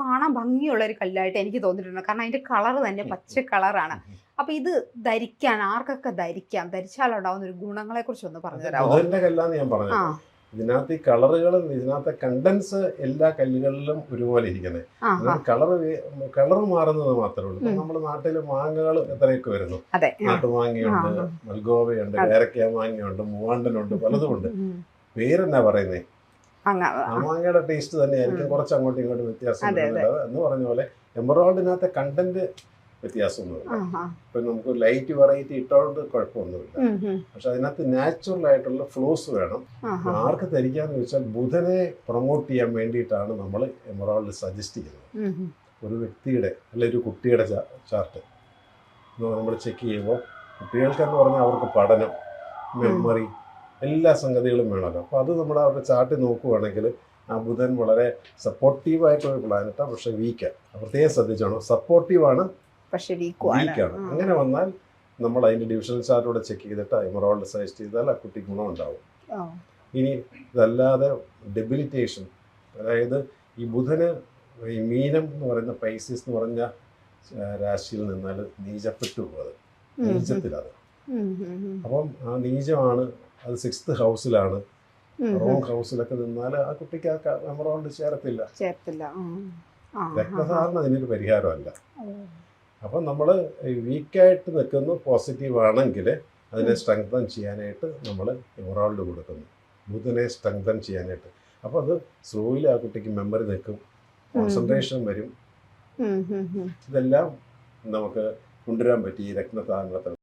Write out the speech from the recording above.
കാണാൻ ഭംഗിയുള്ള ഒരു കല്ലായിട്ട് എനിക്ക് തോന്നിയിട്ടുണ്ട്. കാരണം അതിന്റെ കളർ തന്നെ പച്ച കളറാണ്. അപ്പൊ ഇത് ധരിക്കാൻ ആർക്കൊക്കെ ധരിക്കാം? ധരിച്ചാലുണ്ടാവുന്ന ഒരു ഗുണങ്ങളെ കുറിച്ച് ഒന്ന് പറഞ്ഞു തരാമോ ഇതിനകത്ത് ഈ കളറുകളും ഇതിനകത്തെ കണ്ടൻസ് എല്ലാ കല്ലുകളിലും ഒരുപോലെ ഇരിക്കുന്നത്. കളർ കളർ മാറുന്നത് മാത്രമേ ഉള്ളൂ. നമ്മൾ നമ്മുടെ നാട്ടിൽ മാങ്ങകൾ എത്രയൊക്കെ വരുന്നു. നാട്ടുമാങ്ങയുണ്ട് മൽഗോവയുണ്ട് അതെ. മാങ്ങയുണ്ട് മൂവാണ്ടനുണ്ട് പലതുമുണ്ട്. പേരെന്നാ പറയുന്നേ? അങ്ങ ആ മാങ്ങയുടെ ടേസ്റ്റ് തന്നെയായിരിക്കും. കുറച്ച് അങ്ങോട്ടും ഇങ്ങോട്ടും വ്യത്യാസം. എന്ന് പറഞ്ഞ പോലെ എംബ്രോയിഡിനകത്തെ കണ്ടന്റ് വ്യത്യാസമൊന്നുമില്ല. ഇപ്പൊ നമുക്ക് ലൈറ്റ് വെറൈറ്റി ഇട്ടോണ്ട് കുഴപ്പമൊന്നുമില്ല. പക്ഷെ അതിനകത്ത് നാച്ചുറൽ ആയിട്ടുള്ള ഫ്ലോസ് വേണം. ആർക്ക് ധരിക്കാന്ന് വെച്ചാൽ ബുധനെ പ്രൊമോട്ട് ചെയ്യാൻ വേണ്ടിയിട്ടാണ് നമ്മൾ എമറോൾഡ് സജസ്റ്റ് ചെയ്യുന്നത്. ഒരു വ്യക്തിയുടെ അല്ലെ ഒരു കുട്ടിയുടെ ചാർട്ട് നമ്മൾ ചെക്ക് ചെയ്യുമ്പോൾ കുട്ടികൾക്കെന്ന് പറഞ്ഞാൽ അവർക്ക് പഠനം മെമ്മറി എല്ലാ സംഗതികളും വേണമല്ലോ. അപ്പോൾ അത് നമ്മൾ അവരുടെ ചാർട്ട് നോക്കുകയാണെങ്കിൽ ആ ബുധൻ വളരെ സപ്പോർട്ടീവായിട്ടുള്ള പ്ലാനറ്റാണ് പക്ഷേ വീക്കാണ് പ്രത്യേകം ശ്രദ്ധിച്ചാണ്. സപ്പോർട്ടീവാണ് പക്ഷേ വീക്കാണ് അങ്ങനെ വന്നാൽ നമ്മൾ അതിന്റെ ഡിവിഷണൽ ചാർട്ടോടെ ചെക്ക് ചെയ്തിട്ട് എമറോൾഡ് സജസ്റ്റ് ചെയ്താൽ ആ കുട്ടിക്ക് ഗുണമുണ്ടാവും. ഇനി ഇതല്ലാതെ ഡെബിലിറ്റേഷൻ അതായത് ഈ ബുധന് ഈ മീനം എന്ന് പറയുന്ന പൈസീസ് എന്ന് പറഞ്ഞ രാശിയിൽ നിന്നാൽ നീചപ്പെട്ടു പോകുന്നത് നീചത്തിലാണ് അപ്പം ആ നീചമാണ് അത് സിക്സ്ത് ഹൗസിലാണ്. റോങ് ഹൗസിലൊക്കെ നിന്നാൽ ആ കുട്ടിക്ക് ആ എമറൗണ്ട് ചേരത്തില്ല. ചേർത്തില്ല രക്തസാധാരണ. അതിനൊരു പരിഹാരമല്ല. അപ്പൊ നമ്മൾ വീക്കായിട്ട് നിൽക്കുന്നു പോസിറ്റീവ് ആണെങ്കിൽ അതിനെ സ്ട്രെങ്തൻ ചെയ്യാനായിട്ട് നമ്മൾ എമറോൾഡ് കൊടുക്കുന്നു. ബുധനെ സ്ട്രെങ്തൻ ചെയ്യാനായിട്ട്. അപ്പോൾ അത് സ്ലോയിൽ ആ കുട്ടിക്ക് മെമ്മറി നിൽക്കും. കോൺസെൻട്രേഷൻ വരും. ഇതെല്ലാം നമുക്ക് കൊണ്ടുവരാൻ പറ്റി ഈ